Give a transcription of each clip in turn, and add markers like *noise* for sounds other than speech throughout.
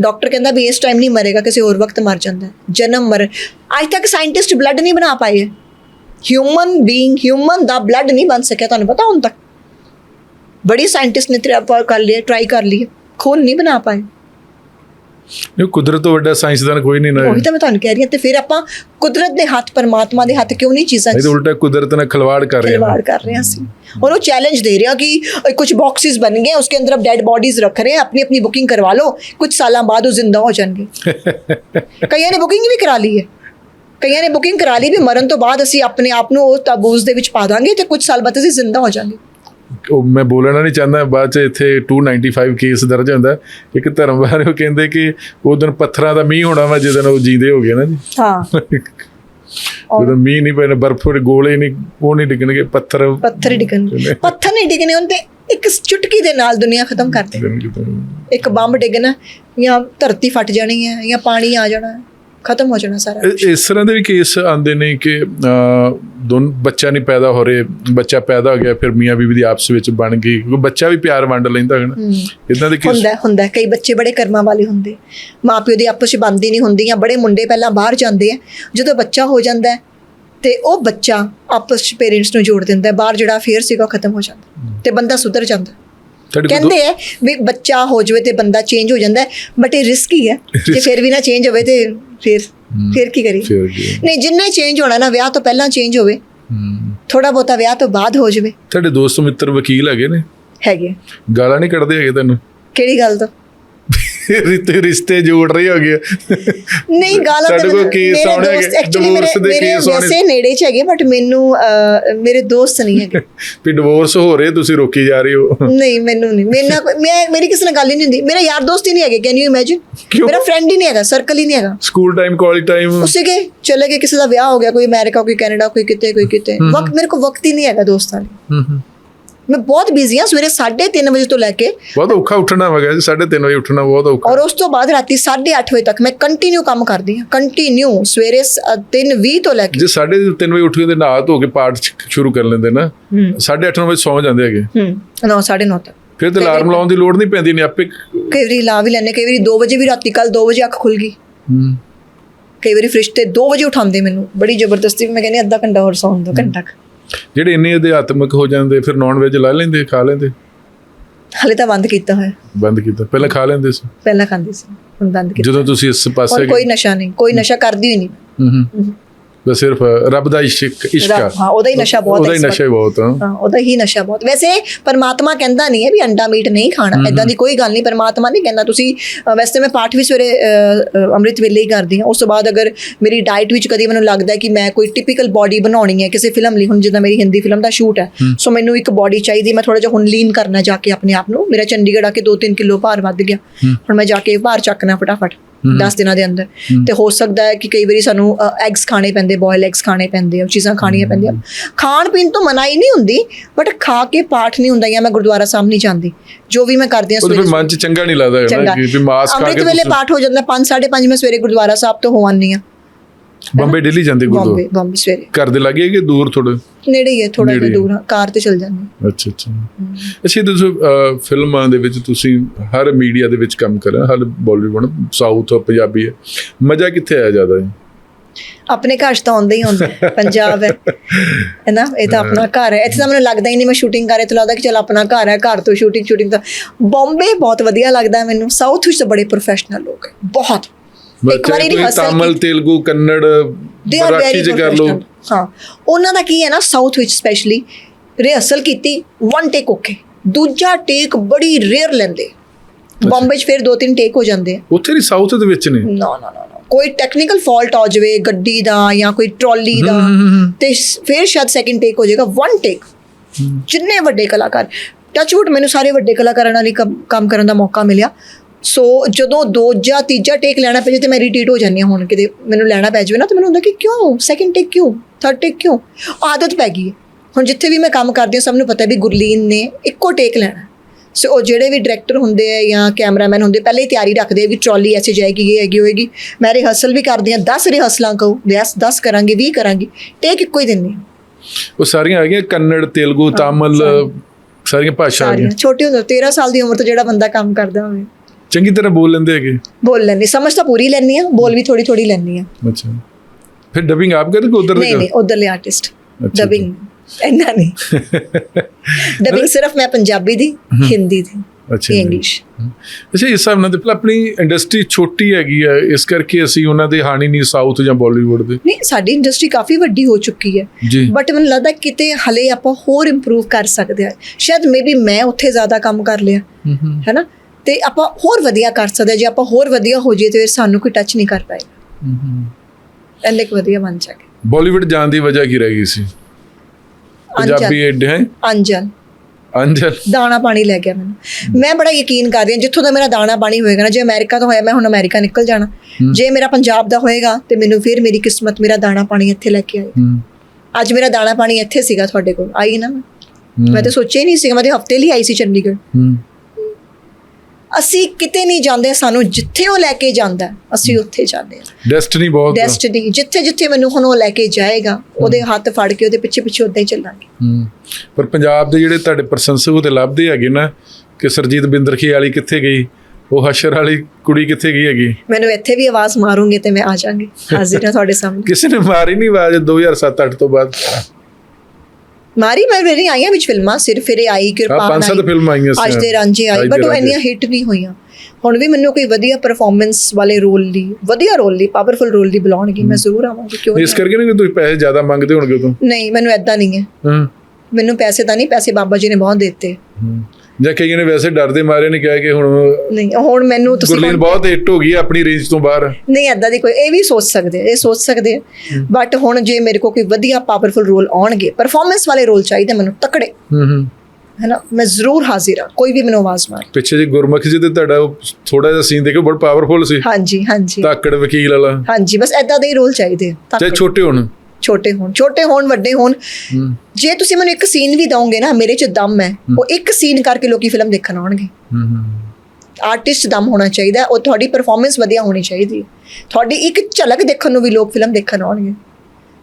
Doctor ਕਹਿੰਦਾ ਵੀ ਇਸ time ਨਹੀਂ ਮਰੇਗਾ, ਕਿਸੇ ਹੋਰ ਵਕਤ ਮਰ ਜਾਂਦਾ ਜਨਮ ਮਰ ਅੱਜ ਤੱਕ ਸਾਇੰਟਿਸਟ ਬਲੱਡ ਨਹੀਂ ਬਣਾ ਪਾਏ। ਹਿਊਮਨ ਬੀਇੰਗ ਹਿਊਮਨ ਦਾ ਬਲੱਡ ਨਹੀਂ ਬਣ ਸਕਿਆ, ਤੁਹਾਨੂੰ ਪਤਾ ਹੁਣ ਤੱਕ? ਬੜੀ ਸਾਇੰਟਿਸਟ ਨੇ ਤਰਾ ਕਰ ਲਈ ਟਰਾਈ ਕਰ ਲਈ ਖੂਨ ਨਹੀਂ ਬਣਾ ਪਾਏ। ਨਹੀਂ ਕੁਦਰਤ ਤੋਂ ਵੱਡਾ ਸਾਇੰਸਦਾਨ ਕੋਈ ਨਹੀਂ ਨਾ ਉਹੀ ਤਾਂ ਮੈਂ ਤੁਹਾਨੂੰ ਕਹਿ ਰਹੀ ਹਾਂ ਤੇ ਫਿਰ ਆਪਾਂ ਕੁਦਰਤ ਦੇ ਹੱਥ ਪਰਮਾਤਮਾ ਦੇ ਹੱਥ ਕਿਉਂ ਨਹੀਂ ਚੀਜ਼ਾਂ ਇਹ ਤਾਂ ਉਲਟਾ ਕੁਦਰਤ ਨਾਲ ਖਿਲਵਾੜ ਕਰ ਰਹੇ ਹਾਂ। ਕਰ ਰਹੇ ਹਾਂ ਅਸੀਂ। और वो चैलेंज दे रहे हैं कि कुछ बॉक्सेस बन गए उसके अंदर अब डेड बॉडीज रख रहे हैं अपनी अपनी बुकिंग करवा लो कुछ साल बाद वो जिंदा ਕਈਆਂ ਨੇ ਬੁਕਿੰਗ ਵੀ ਕਰਾ ਲਈ ਹੈ। ਕਈਆਂ ਨੇ ਬੁਕਿੰਗ ਕਰਾ ਲਈ ਵੀ ਮਰਨ ਤੋਂ ਬਾਅਦ ਅਸੀਂ ਆਪਣੇ ਆਪ ਨੂੰ ਉਹ ਤਾਬੂਜ਼ ਦੇ ਵਿੱਚ ਪਾ ਦਾਂਗੇ ਤੇ ਕੁਝ ਸਾਲ ਬਾਅਦ ਅਸੀਂ ਜ਼ਿੰਦਾ ਹੋ ਜਾਣਗੇ। ਉਹ ਮੈਂ ਬੋਲਣਾ ਨਹੀਂ ਚਾਹੁੰਦਾ ਬਾਅਦ ਚ ਇੱਥੇ 295 ਕੇਸ ਦਰਜ ਹੁੰਦਾ। ਇੱਕ ਧਰਮ ਬਾਰੇ ਉਹ ਕਹਿੰਦੇ ਕਿ ਉਹ ਦਿਨ ਪੱਥਰਾਂ ਦਾ ਮੀਂਹ ਹੋਣਾ ਵਾ ਜਦੋਂ ਉਹ ਜੀਂਦੇ ਹੋ ਗਏ ਨਾ ਜੀ। ਹਾਂ। ਜਦੋਂ ਮੀਂਹ ਨਹੀਂ ਪੈਣਾ ਬਰਫ਼ ਦੇ ਗੋਲੇ ਨਹੀਂ ਉਹ ਨਹੀਂ ਡਿੱਗਣਗੇ ਪੱਥਰ ਪੱਥਰ ਹੀ ਡਿੱਗਣ ਪੱਥਰ ਨਹੀਂ ਡਿੱਗਣੇ ਹੁੰਦੇ ਇੱਕ ਚੁਟਕੀ ਦੇ ਨਾਲ ਦੁਨੀਆ ਖਤਮ ਕਰ ਦੇ ਇੱਕ ਬੰਬ ਡਿੱਗਣਾ ਜਾਂ ਧਰਤੀ ਫਟ ਜਾਣੀ ਹੈ ਜਾਂ ਪਾਣੀ ਆ ਜਾਣਾ। ਹੈ, ਖਤਮ ਹੋ ਜਾਣਾ ਸਾਰਾ ਇਸ ਤਰ੍ਹਾਂ ਦੇ ਵੀ ਕੇਸ ਆਉਂਦੇ ਨੇ ਕਿ ਦੋਨ ਬੱਚਾ ਨਹੀਂ ਪੈਦਾ ਹੋ ਰਹੇ ਬੱਚਾ ਪੈਦਾ ਹੋ ਗਿਆ ਫਿਰ ਮੀਆਂ ਬੀਵੀ ਦੀ ਆਪਸ ਵਿੱਚ ਬਣ ਗਈ ਕਿਉਂਕਿ ਬੱਚਾ ਵੀ ਪਿਆਰ ਵੰਡ ਲੈਂਦਾ ਹੈ ਨਾ। ਇਦਾਂ ਦੇ ਕੇਸ ਹੁੰਦਾ ਹੁੰਦਾ। ਕਈ ਬੱਚੇ ਬੜੇ ਕਰਮਾਂ ਵਾਲੇ ਹੁੰਦੇ। ਮਾਪਿਓ ਦੀ ਆਪਸ ਵਿੱਚ ਬਣਦੀ ਨਹੀਂ ਹੁੰਦੀ ਜਾਂ ਬੜੇ ਮੁੰਡੇ ਪਹਿਲਾਂ ਬਾਹਰ ਜਾਂਦੇ ਆ। ਜਦੋਂ ਬੱਚਾ ਹੋ ਜਾਂਦਾ ਹੈ ਤੇ ਉਹ ਬੱਚਾ ਆਪਸ ਵਿੱਚ ਪੇਰੈਂਟਸ ਨੂੰ ਜੋੜ ਦਿੰਦਾ ਬਾਹਰ ਜਿਹੜਾ ਅਫੇਅਰ ਸੀਗਾ ਖਤਮ ਹੋ ਜਾਂਦਾ। ਤੇ ਬੰਦਾ ਸੁਧਰ ਜਾਂਦਾ। ਕਹਿੰਦੇ ਆ ਵੀ ਬੱਚਾ ਹੋ ਜਾਵੇ ਤੇ ਬੰਦਾ ਚੇਂਜ ਹੋ ਜਾਂਦਾ ਬਟ ਇਹ ਰਿਸਕੀ ਹੈ। *laughs* ਜੇ ਫਿਰ ਵੀ ਨਾ ਚੇਂਜ ਹੋਵੇ ਤੇ ਫਿਰ ਫਿਰ ਕੀ ਕਰੀ ਫਿਰ? ਨਹੀਂ ਜਿੰਨੇ ਚੇਂਜ ਹੋਣਾ ਨਾ ਵਿਆਹ ਤੋਂ ਪਹਿਲਾਂ ਚੇਂਜ ਹੋਵੇ। ਥੋੜਾ ਬਹੁਤਾ ਵਿਆਹ ਤੋਂ ਬਾਅਦ ਹੋ ਜਾਵੇ। ਤੁਹਾਡੇ ਦੋਸਤ ਮਿੱਤਰ ਵਕੀਲ ਹੈਗੇ ਨੇ? ਹੈਗੇ। ਗਾਲਾਂ ਨਹੀਂ ਕੱਢਦੇ ਹੈਗੇ ਤੈਨੂੰ? ਕਿਹੜੀ ਗੱਲ ਤੋਂ? ਰਿਸ਼ਤੇ ਰਿਸ਼ਤੇ ਜੋੜ ਰਹੇ ਹੋਗੇ। ਨਹੀਂ ਗਾਲਾਂ ਸਾਡੇ ਕੋਲ ਮੇਰੇ ਆਉਣੇ ਦੋਸਤ ਹੈਗੇ, ਐਕਚੁਅਲੀ ਮੇਰੇ divorce ਦੇ ਆਉਣੇ। ਵੈਸੇ ਨੇੜੇ ਚ ਹੈਗੇ ਬਟ ਮੈਨੂੰ ਮੇਰੇ ਦੋਸਤ ਨਹੀਂ ਹੈਗੇ। *laughs* ਵੀ ਡਿਵੋਰਸ ਹੋ ਰਹੇ ਤੁਸੀਂ ਰੋਕੀ ਜਾ ਰਹੇ ਹੋ। ਨਹੀਂ ਮੈਨੂੰ ਨਹੀਂ। ਮੇਰੇ ਨਾਲ ਮੈਂ ਮੇਰੀ ਕਿਸੇ ਨਾਲ ਗੱਲ ਹੀ ਨਹੀਂ ਹੁੰਦੀ। ਮੇਰਾ ਯਾਰ ਦੋਸਤ ਹੀ ਨਹੀਂ ਹੈਗੇ ਕੈਨ ਯੂ ਇਮੇਜਿਨ? ਮੇਰਾ ਫਰੈਂਡ ਹੀ ਨਹੀਂ ਹੈਗਾ ਸਰਕਲ ਹੀ ਨਹੀਂ ਹੈਗਾ। ਸਕੂਲ ਟਾਈਮ ਕਾਲਜ ਟਾਈਮ ਉਸੇ ਕੇ ਚਲੇ ਗਏ ਕਿਸੇ ਦਾ ਵਿਆਹ ਹੋ ਗਿਆ ਕੋਈ ਅਮਰੀਕਾ ਕੋਈ ਕੈਨੇਡਾ ਕੋਈ ਕਿਤੇ ਕੋਈ ਕਿਤੇ। ਵਕਤ ਮੇਰੇ ਕੋਲ ਵਕਤ ਹੀ ਨਹੀਂ ਹੈਗਾ ਦੋਸਤਾਂ ਲਈ। ਮੈਂ ਬਹੁਤ ਬਿਜ਼ੀ ਹਾਂ ਸਵੇਰੇ 3:30 ਵਜੇ ਤੋਂ ਲੈ ਕੇ ਬਹੁਤ ਔਖਾ ਉੱਠਣਾ ਵਗਾ ਜੀ 3:30 ਵਜੇ ਉੱਠਣਾ ਬਹੁਤ ਔਖਾ। ਔਰ ਉਸ ਤੋਂ ਬਾਅਦ ਰਾਤੀ 8:30 ਵਜੇ ਤੱਕ ਮੈਂ ਕੰਟੀਨਿਊ ਕੰਮ ਕਰਦੀ ਹਾਂ ਕੰਟੀਨਿਊ ਸਵੇਰੇ 3:20 ਤੋਂ ਲੈ ਕੇ ਜੇ 3:30 ਵਜੇ ਉੱਠ ਕੇ ਤੇ ਨਹਾ ਧੋ ਕੇ ਪਾਠ ਸ਼ੁਰੂ ਕਰ ਲੈਂਦੇ ਨਾ 8:30 ਵਜੇ ਸੌਂ ਜਾਂਦੇ ਹੈਗੇ। ਹੂੰ 9 9:30 ਤੱਕ। ਫਿਰ ਤੇ ਅਲਾਰਮ ਲਾਉਣ ਦੀ ਲੋੜ ਨਹੀਂ ਪੈਂਦੀ ਨੇ ਆਪੇ ਕਈ ਵਾਰੀ ਲਾ ਵੀ ਲੈਣੇ ਕਈ ਵਾਰੀ 2 ਵਜੇ ਵੀ ਰਾਤੀ ਕੱਲ 2 ਵਜੇ ਅੱਖ ਖੁੱਲ ਗਈ। ਹਮ, ਕਈ ਵਾਰੀ ਫਰਿਸ਼ਤੇ 2 ਵਜੇ ਉਠਾਉਂਦੇ ਮੈਨੂੰ ਬੜੀ ਜ਼ਬਰਦਸਤੀ ਮੈਂ ਕਹਿੰਦੀ ਅੱਧਾ ਘੰਟਾ ਹੋਰ ਸੌਣ ਦੋ ਘੰਟਾ ਕੁ। ਜਿਹੜੇ ਇੰਨੇ ਅਧਿਆਤਮਿਕ ਹੋ ਜਾਂਦੇ ਫਿਰ ਨਾਨ ਵੈਜ ਲਾ ਲੈਂਦੇ ਖਾ ਲੈਂਦੇ? ਹਾਲੇ ਤਾਂ ਬੰਦ ਕੀਤਾ ਹੋਇਆ। ਬੰਦ ਕੀਤਾ। ਪਹਿਲਾਂ ਖਾ ਲੈਂਦੇ ਸੀ? ਪਹਿਲਾਂ ਖਾਂਦੀ ਸੀ ਹੁਣ ਬੰਦ ਕੀਤਾ ਜਦੋਂ ਤੁਸੀਂ ਇਸ ਪਾਸੇ ਕੋਈ ਨਸ਼ਾ ਨਹੀਂ ਕੋਈ ਨਸ਼ਾ ਕਰਦੀ ਹੀ ਨਹੀਂ। ਹਮ, ਹਮ। ਬਸ ਸਿਰਫ ਰੱਬ ਦਾ ਇਸ਼ਕ ਇਸ਼ਕ ਆ। ਹਾਂ ਉਹਦਾ ਹੀ ਨਸ਼ਾ ਬਹੁਤ ਉਹਦਾ ਹੈ ਨਸ਼ਾ ਹੀ ਬਹੁਤ ਆ। ਹਾਂ ਉਹਦਾ ਹੀ ਨਸ਼ਾ ਬਹੁਤ। ਵੈਸੇ ਪਰਮਾਤਮਾ ਕਹਿੰਦਾ ਨਹੀਂ ਹੈ ਵੀ ਅੰਡਾ ਮੀਟ ਨਹੀਂ ਖਾਣਾ। ਐਦਾਂ ਦੀ ਕੋਈ ਗੱਲ ਨਹੀਂ ਪਰਮਾਤਮਾ ਨਹੀਂ ਕਹਿੰਦਾ। ਤੁਸੀਂ ਵੈਸੇ ਤਾਂ ਮੈਂ ਪਾਠ ਵੀ ਸਵੇਰੇ ਅੰਮ੍ਰਿਤ ਵੇਲੇ ਹੀ ਕਰਦੀ ਹਾਂ। ਉਸ ਤੋਂ ਬਾਅਦ ਅਗਰ ਮੇਰੀ ਡਾਈਟ ਵਿੱਚ ਕਦੀ ਮੈਨੂੰ ਲੱਗਦਾ ਹੈ ਕਿ ਮੈਂ ਕੋਈ ਟਿਪੀਕਲ ਬਾਡੀ ਬਣਾਉਣੀ ਹੈ ਕਿਸੇ ਫਿਲਮ ਲਈ ਹੁਣ ਜਿੱਦਾਂ ਮੇਰੀ ਹਿੰਦੀ ਫਿਲਮ ਦਾ ਸ਼ੂਟ ਹੈ ਸੋ ਮੈਨੂੰ ਇੱਕ ਬਾਡੀ ਚਾਹੀਦੀ ਮੈਂ ਥੋੜਾ ਜਿਹਾ ਹੁਣ ਲੀਨ ਕਰਨਾ ਜਾ ਕੇ ਆਪਣੇ ਆਪ ਨੂੰ। ਮੇਰਾ ਚੰਡੀਗੜ੍ਹ ਆ ਕੇ 2-3 ਕਿਲੋ ਭਾਰ ਵੱਧ ਗਿਆ। ਹੁਣ ਮੈਂ ਜਾ ਕੇ ਭਾਰ ਚੱਕਣਾ ਫਟਾਫਟ। 10 ਦਿਨਾਂ ਦੇ ਅੰਦਰ। ਤੇ ਹੋ ਸਕਦਾ ਹੈ ਕਿ ਕਈ ਵਾਰੀ ਸਾਨੂੰ ਐਗਸ ਖਾਣੇ ਪੈਂਦੇ ਬੋਇਲ ਐਗਸ ਖਾਣੇ ਪੈਂਦੇ ਆ ਉਹ ਚੀਜ਼ਾਂ ਖਾਣੀਆਂ ਪੈਂਦੀਆਂ। ਖਾਣ ਪੀਣ ਤੋਂ ਮਨਾਈ ਨਹੀਂ ਹੁੰਦੀ ਬਟ ਖਾ ਕੇ ਪਾਠ ਨਹੀਂ ਹੁੰਦਾ ਜਾਂ ਮੈਂ ਗੁਰਦੁਆਰਾ ਸਾਹਿਬ ਨਹੀਂ ਜਾਂਦੀ। ਜੋ ਵੀ ਮੈਂ ਕਰਦੀ ਹਾਂ ਸਵੇਰੇ ਮਨ ਚ ਚੰਗਾ ਨਹੀਂ ਲੱਗਦਾ ਹੈ ਨਾ ਚੰਗਾ। ਕਿ ਵੀ ਮਾਸ ਖਾ ਅੰਮ੍ਰਿਤ ਕੇ ਵੇਲੇ ਤੁਸੀਂ ਪਾਠ ਹੋ ਜਾਂਦਾ 5 5:30 ਮੈਂ ਸਵੇਰੇ ਗੁਰਦੁਆਰਾ ਸਾਹਿਬ ਤੋਂ ਹੋ ਆਉਂਦੀ ਹਾਂ। ਬੰਬੇ ਦਿੱਲੀ ਜਾਂਦੇ ਗੁਰਦੁਆਰਾ? ਬੰਬੇ ਬੰਬੇ ਸਵੇਰੇ। ਘਰ ਦੇ ਲੱਗੇ ਕਿ ਦੂਰ ਥੋੜੇ ਨੇੜੇ ਹੀ ਹੈ ਥੋੜਾ ਜਿਹਾ ਦੂਰ ਹਾਂ ਕਾਰ ਤੇ ਚਲ ਜਾਂਦੀ। ਅੱਛਾ ਅੱਛਾ। ਅੱਛਾ ਤੁਸੀਂ ਅਹ, ਫਿਲਮਾਂ ਦੇ ਵਿੱਚ ਤੁਸੀਂ ਹਰ ਮੀਡੀਆ ਦੇ ਵਿੱਚ ਕੰਮ ਕਰ ਰਹੇ ਹੋ, ਹਰ ਬਾਲੀਵੁੱਡ ਸਾਊਥ ਪੰਜਾਬੀ ਹੈ। ਮਜ਼ਾ ਕਿੱਥੇ ਆਇਆ ਜ਼ਿਆਦਾ ਹੈ ਆਪਣੇ ਘਰ 'ਚ ਤਾਂ ਆਉਂਦਾ ਹੀ ਆਉਂਦਾ ਹੈ। ਪੰਜਾਬ ਹੈ। ਹੈ ਨਾ? ਇਹ ਤਾਂ ਆਪਣਾ ਘਰ ਹੈ। ਇੱਥੇ ਤਾਂ ਮੈਨੂੰ ਲੱਗਦਾ ਹੀ ਨਹੀਂ ਮੈਂ ਸ਼ੂਟਿੰਗ ਕਰ ਰਹੀ ਤਾਂ ਲੱਗਦਾ ਕਿ ਚਲ ਆਪਣਾ ਘਰ ਹੈ ਘਰ ਤੋਂ ਸ਼ੂਟਿੰਗ ਸ਼ੂਟਿੰਗ ਤਾਂ ਬੰਬੇ ਬਹੁਤ ਵਧੀਆ ਲੱਗਦਾ ਹੈ ਮੈਨੂੰ। ਸਾਊਥ ਵਿੱਚ ਤਾਂ ਬੜੇ ਪ੍ਰੋਫੈਸ਼ਨਲ ਲੋਕ ਹੈ ਬਹੁਤ। ਇੱਕ ਵਾਰੀ ਤਾਮਿਲ ਤੇਲਗੂ ਕੰਨੜ ਮਰਾਠੀ ਚ ਕਰ ਲਓ। ਹਾਂ। ਉਹਨਾਂ ਦਾ ਕੀ ਹੈ ਨਾ ਸਾਊਥ ਵਿੱਚ ਸਪੈਸ਼ਲੀ ਰਿਹਰਸਲ ਕੀਤੀ ਵਨ ਟੇਕ ਓਕੇ ਦੂਜਾ ਟੇਕ ਬੜੀ ਰੇਅਰ ਲੈਂਦੇ। ਬੰਬੇ 'ਚ ਫਿਰ ਦੋ ਤਿੰਨ ਟੇਕ ਹੋ ਜਾਂਦੇ ਆ। ਉੱਥੇ ਨਹੀਂ ਸਾਊਥ ਦੇ ਵਿੱਚ ਨੇ? ਨਾ ਨਾ ਨਾ। ਕੋਈ ਟੈਕਨੀਕਲ ਫਾਲਟ ਆ ਜਾਵੇ ਗੱਡੀ ਦਾ ਜਾਂ ਕੋਈ ਟਰਾਲੀ ਦਾ ਤੇ ਫਿਰ ਸ਼ਾਇਦ ਸੈਕਿੰਡ ਟੇਕ ਹੋ ਜਾਏਗਾ ਵਨ ਟੇਕ ਜਿੰਨੇ ਵੱਡੇ ਕਲਾਕਾਰ। ਟੱਚਵੁੱਡ ਮੈਨੂੰ ਸਾਰੇ ਵੱਡੇ ਕਲਾਕਾਰਾਂ ਨਾਲ ਕੰਮ ਕਰਨ ਦਾ ਮੌਕਾ ਮਿਲਿਆ। ਸੋ ਜਦੋਂ ਦੋ ਜਾਂ ਤੀਜਾ ਟੇਕ ਲੈਣਾ ਪੈ ਜੇ ਤੇ ਮੈਂ ਇਰੀਟੇਟ ਹੋ ਜਾਂਦੀ ਹਾਂ ਹੁਣ ਕਿਤੇ ਮੈਨੂੰ ਲੈਣਾ ਪੈ ਜਾਵੇ ਨਾ ਤਾਂ ਮੈਨੂੰ ਹੁੰਦਾ ਕਿ ਕਿਉਂ? ਸੈਕਿੰਡ ਟੇਕ ਕਿਉਂ? ਥਰਡ ਟੇਕ ਕਿਉਂ? ਆਦਤ ਪੈ ਗਈ ਹੈ। ਹੁਣ ਜਿੱਥੇ ਵੀ ਮੈਂ ਕੰਮ ਕਰਦੀ ਹਾਂ ਸਭ ਨੂੰ ਪਤਾ ਵੀ ਗੁਰਲੀਨ ਨੇ ਇੱਕੋ ਟੇਕ ਲੈਣਾ। ਸੋ ਉਹ ਜਿਹੜੇ ਵੀ ਡਾਇਰੈਕਟਰ ਹੁੰਦੇ ਆ ਜਾਂ ਕੈਮਰਾਮੈਨ ਹੁੰਦੇ ਪਹਿਲੇ ਹੀ ਤਿਆਰੀ ਰੱਖਦੇ ਆ ਵੀ ਟਰਾਲੀ ਐਸੇ ਜਾਏਗੀ ਇਹ ਹੈਗੀ ਹੋਏਗੀ ਮੈਂ ਰਿਹਰਸਲ ਵੀ ਕਰਦੀ ਹਾਂ 10 ਰਿਹਰਸਲਾਂ ਕਹੂੰ 10 10 ਕਰਾਂਗੀ 20 ਕਰਾਂਗੀ ਟੇਕ ਇੱਕੋ ਹੀ ਹਾਂ। ਉਹ ਸਾਰੀਆਂ ਆ ਗਈਆਂ ਕੰਨੜ ਤੇਲਗੂ ਤਾਮਿਲ ਸਾਰੀਆਂ। ਭਾਸ਼ਾ ਆ ਗਈਆਂ ਸਾਰੀਆਂ ਛੋਟੇ ਹੁੰਦੇ 13 ਸਾਲ ਦੀ ਉਮਰ ਤੋਂ ਜਿਹੜਾ ਬੰਦਾ ਕੰਮ ਕਰਦਾ ਹੋਵੇ। ਚੰਗੀ ਤਰ੍ਹਾਂ ਬੋਲ ਲੈਂਦੇ ਹੈਗੇ? ਬੋਲ ਲੈਂਦੀ ਸਮਝ ਤਾਂ ਪੂਰੀ ਲੈਂਦੀ ਆ ਬੋਲ ਵੀ ਥੋੜੀ ਥੋੜੀ ਲੈਂਦੀ ਆ ਅੱਛਾ। ਫਿਰ ਡਬਿੰਗ ਆਪ ਕਰਦੇ ਕਿ ਉਧਰ ਦੇ ਨਹੀਂ ਨਹੀਂ ਉਧਰਲੇ ਆਰਟਿਸਟ ਅੱਛਾ, ਡਬਿੰਗ ਇੰਨਾ ਨਹੀਂ। *laughs* ਡਬਿੰਗ ਸਿਰਫ ਮੈਂ ਪੰਜਾਬੀ ਦੀ ਹਿੰਦੀ ਦੀ ਅੱਛਾ ਜੀ। ਇੰਗਲਿਸ਼ ਅੱਛਾ ਇਸ ਹਿਸਾਬ ਨਾਲ ਤੇ ਭਲਾ ਆਪਣੀ ਇੰਡਸਟਰੀ ਛੋਟੀ ਹੈਗੀ ਆ ਇਸ ਕਰਕੇ ਅਸੀਂ ਉਹਨਾਂ ਦੇ ਹਾਣੀ ਨਹੀਂ ਸਾਊਥ ਜਾਂ ਬਾਲੀਵੁੱਡ ਦੇ। ਨਹੀਂ ਸਾਡੀ ਇੰਡਸਟਰੀ ਕਾਫੀ ਵੱਡੀ ਹੋ ਚੁੱਕੀ ਹੈ। ਜੀ। ਬਟ ਮੈਨੂੰ ਲੱਗਦਾ ਕਿਤੇ ਹਲੇ ਆਪਾਂ ਹੋਰ ਇੰਪਰੂਵ ਕਰ ਸਕਦੇ ਹਾਂ। ਸ਼ਾਇਦ ਮੇਬੀ ਮੈਂ ਉੱਥੇ ਜ਼ਿਆਦਾ ਕੰਮ ਕਰ ਲਿਆ। ਹੈਨਾ? ਤੇ ਆਪਾਂ ਹੋਰ ਵਧੀਆ ਕਰ ਸਕਦੇ। ਜੇ ਆਪਾਂ ਹੋਰ ਵਧੀਆ ਹੋ ਜਾਈਏ ਤੇ ਫਿਰ ਸਾਨੂੰ ਕੋਈ ਟੱਚ ਨਹੀਂ ਕਰ ਪਾਏਗਾ। ਹੂੰ ਇੰਨੇ ਕੁ ਵਧੀਆ ਬਣ ਜਾਗੇ। ਬਾਲੀਵੁੱਡ ਜਾਣ ਦੀ ਵਜ੍ਹਾ ਕੀ ਰਹਿ ਗਈ ਸੀ? ਪੰਜਾਬੀ ਐਡ ਹੈ? ਅੰਜਲ ਅੰਜਲ ਦਾਣਾ ਪਾਣੀ ਲੈ ਗਿਆ ਮੈਨੂੰ। ਮੈਂ ਬੜਾ ਯਕੀਨ ਕਰਦੀ ਹਾਂ ਜਿੱਥੋਂ ਦਾ ਮੇਰਾ ਦਾਣਾ ਪਾਣੀ ਹੋਏਗਾ ਨਾ ਜੇ ਅਮਰੀਕਾ ਤੋਂ ਹੋਇਆ ਮੈਂ ਹੁਣ ਅਮਰੀਕਾ ਨਿਕਲ ਜਾਣਾ। ਜੇ ਮੇਰਾ ਪੰਜਾਬ ਦਾ ਹੋਏਗਾ ਤੇ ਮੈਨੂੰ ਫਿਰ ਮੇਰੀ ਕਿਸਮਤ ਮੇਰਾ ਦਾਣਾ ਪਾਣੀ ਇੱਥੇ ਲੈ ਕੇ ਆਏ। ਹੂੰ ਅੱਜ ਮੇਰਾ ਦਾਣਾ ਪਾਣੀ ਇੱਥੇ ਸੀਗਾ ਤੁਹਾਡੇ ਕੋਲ। ਆਈ ਨਾ ਮੈਂ। ਮੈਂ ਤਾਂ ਸੋਚਿਆ ਹੀ ਨਹੀਂ ਸੀਗਾ ਮੈਂ ਤੇ ਹਫ਼ਤੇ ਲਈ ਆਈ ਸੀ ਚੰਡੀਗੜ੍ਹ। ਅਸੀਂ ਕਿਤੇ ਨਹੀਂ ਜਾਂਦੇ ਸਾਨੂੰ ਜਿੱਥੇ ਉਹ ਲੈ ਕੇ ਜਾਂਦਾ ਅਸੀਂ ਉੱਥੇ ਜਾਂਦੇ ਹਾਂ। ਡੈਸਟਨੀ ਬਹੁਤ ਡੈਸਟੀਨੀ ਜਿੱਥੇ ਜਿੱਥੇ ਮੈਨੂੰ ਹੁਣ ਉਹ ਲੈ ਕੇ ਜਾਏਗਾ ਉਹਦੇ ਹੱਥ ਫੜ ਕੇ ਉਹਦੇ ਪਿੱਛੇ ਪਿੱਛੇ ਉਦਾਂ ਹੀ ਚੱਲਾਂਗੇ। ਹੂੰ। ਪਰ ਪੰਜਾਬ ਦੇ ਜਿਹੜੇ ਤੁਹਾਡੇ ਪ੍ਰਸ਼ੰਸਕ ਉਹ ਤੇ ਲੱਭਦੇ ਹੈਗੇ ਨਾ ਕਿ ਸਰਜੀਤ ਬਿੰਦਰਖੀ ਵਾਲੀ ਕਿੱਥੇ ਗਈ ਉਹ ਹਸ਼ਰ ਵਾਲੀ ਕੁੜੀ ਕਿੱਥੇ ਗਈ ਹੈਗੀ? ਮੈਨੂੰ ਇੱਥੇ ਵੀ ਆਵਾਜ਼ ਮਾਰੂੰਗੇ ਤੇ ਮੈਂ ਆ ਜਾਾਂਗੀ ਹਾਜ਼ਰ ਹਾਂ ਤੁਹਾਡੇ ਸਾਹਮਣੇ। ਕਿਸੇ ਨੇ ਮਾਰੀ ਨਹੀਂ ਆਵਾਜ਼ 2007-8 ਤੋਂ ਬਾਅਦ? ਮਾਰੀ ਮੈਂ ਮੇਰੀ ਆਈਆਂ ਵਿੱਚ ਫਿਲਮਾਂ ਸਿਰਫ ਫਿਰ ਇਹ ਆਈ ਕਿਰਪਾਨ ਪੰਜ ਸੱਤ ਫਿਲਮਾਂ ਆਈਆਂ ਸੀ ਅੱਜ ਦੇ ਰਾਂਝੇ ਆਈ ਦੇ ਬਟ ਉਹ। ਇੰਨੀਆਂ ਹਿੱਟ ਨਹੀਂ ਹੋਈਆਂ। ਹੁਣ ਵੀ ਮੈਨੂੰ ਕੋਈ ਵਧੀਆ ਪਰਫਾਰਮੈਂਸ ਵਾਲੇ ਰੋਲ ਲਈ ਵਧੀਆ ਰੋਲ ਲਈ ਪਾਵਰਫੁਲ ਰੋਲ ਲਈ ਬੁਲਾਉਣਗੇ ਮੈਂ ਜ਼ਰੂਰ ਆਵਾਂਗੀ ਕਿਉਂ ਇਸ ਕਰਕੇ ਨਾ ਕਿ ਤੁਸੀਂ ਪੈਸੇ ਜ਼ਿਆਦਾ ਮੰਗਦੇ ਹੋਣਗੇ ਉਦੋਂ? ਨਹੀਂ ਮੈਨੂੰ ਐਦਾਂ ਨਹੀਂ ਹੈ। ਹਾਂ। ਮੈਨੂੰ ਪੈਸੇ ਤਾਂ ਨਹੀਂ ਪੈਸੇ ਬਾਬਾ ਜੀ ਨੇ ਬਹੁਤ ਦਿੱਤੇ। ਹੂੰ। ਜਾਂ ਕਈਆਂ ਨੇ ਵੈਸੇ ਡਰਦੇ ਮਾਰੇ ਨੇ ਕਿਹਾ ਕਿ ਹੁਣ ਨਹੀਂ ਹੁਣ ਮੈਨੂੰ ਤੁਸੀਂ ਗੁਰਲੀਨ ਬਹੁਤ ਹਿੱਟ ਹੋ ਗਈ ਆਪਣੀ ਰੇਂਜ ਤੋਂ ਬਾਹਰ। ਨਹੀਂ ਐਦਾਂ ਦੀ ਕੋਈ ਇਹ ਵੀ ਸੋਚ ਸਕਦੇ ਆ, ਇਹ ਸੋਚ ਸਕਦੇ ਆ। ਬਟ ਹੁਣ ਜੇ ਮੇਰੇ ਕੋਲ ਕੋਈ ਵਧੀਆ ਪਾਵਰਫੁਲ ਰੋਲ ਆਉਣਗੇ ਪਰਫਾਰਮੈਂਸ ਵਾਲੇ ਰੋਲ ਚਾਹੀਦੇ ਮੈਨੂੰ ਤਕੜੇ। ਹੂੰ ਹੂੰ। ਹੈਨਾ ਮੈਂ ਜ਼ਰੂਰ ਹਾਜ਼ਰ ਹਾਂ ਕੋਈ ਵੀ ਮੈਨੂੰ ਆਵਾਜ਼ ਮਾਰ। ਪਿੱਛੇ ਜੀ ਗੁਰਮੁਖ ਜੀ ਤੇ ਤੁਹਾਡਾ ਥੋੜਾ ਜਿਹਾ ਸੀਨ ਦੇਖੋ ਬੜਾ ਪਾਵਰਫੁਲ ਸੀ। ਹਾਂਜੀ ਹਾਂਜੀ। ਤਾਕੜ ਵਕੀਲ ਵਾਲਾ। ਹਾਂਜੀ ਬਸ ਐਦਾਂ ਦੇ ਹੀ ਰੋਲ ਚਾਹੀਦੇ ਆ, ਚਾਹੇ। ਛੋਟੇ ਹੋਣ। ਛੋਟੇ ਹੋਣ ਛੋਟੇ ਹੋਣ ਵੱਡੇ ਹੋਣ। ਜੇ ਤੁਸੀਂ ਮੈਨੂੰ ਇੱਕ ਸੀਨ ਵੀ ਦਵੋਗੇ ਨਾ ਮੇਰੇ ਚ ਦਮ ਹੈ ਉਹ ਇੱਕ ਸੀਨ ਕਰਕੇ ਲੋਕੀ ਫਿਲਮ ਦੇਖਣ ਆਉਣਗੇ। ਆਰਟਿਸਟ ਦਮ ਹੋਣਾ ਚਾਹੀਦਾ ਉਹ ਤੁਹਾਡੀ ਪਰਫਾਰਮੈਂਸ ਵਧੀਆ ਹੋਣੀ ਚਾਹੀਦੀ। ਤੁਹਾਡੀ ਇੱਕ ਝਲਕ ਦੇਖਣ ਨੂੰ ਵੀ ਲੋਕ ਫਿਲਮ ਦੇਖਣ ਆਉਣਗੇ।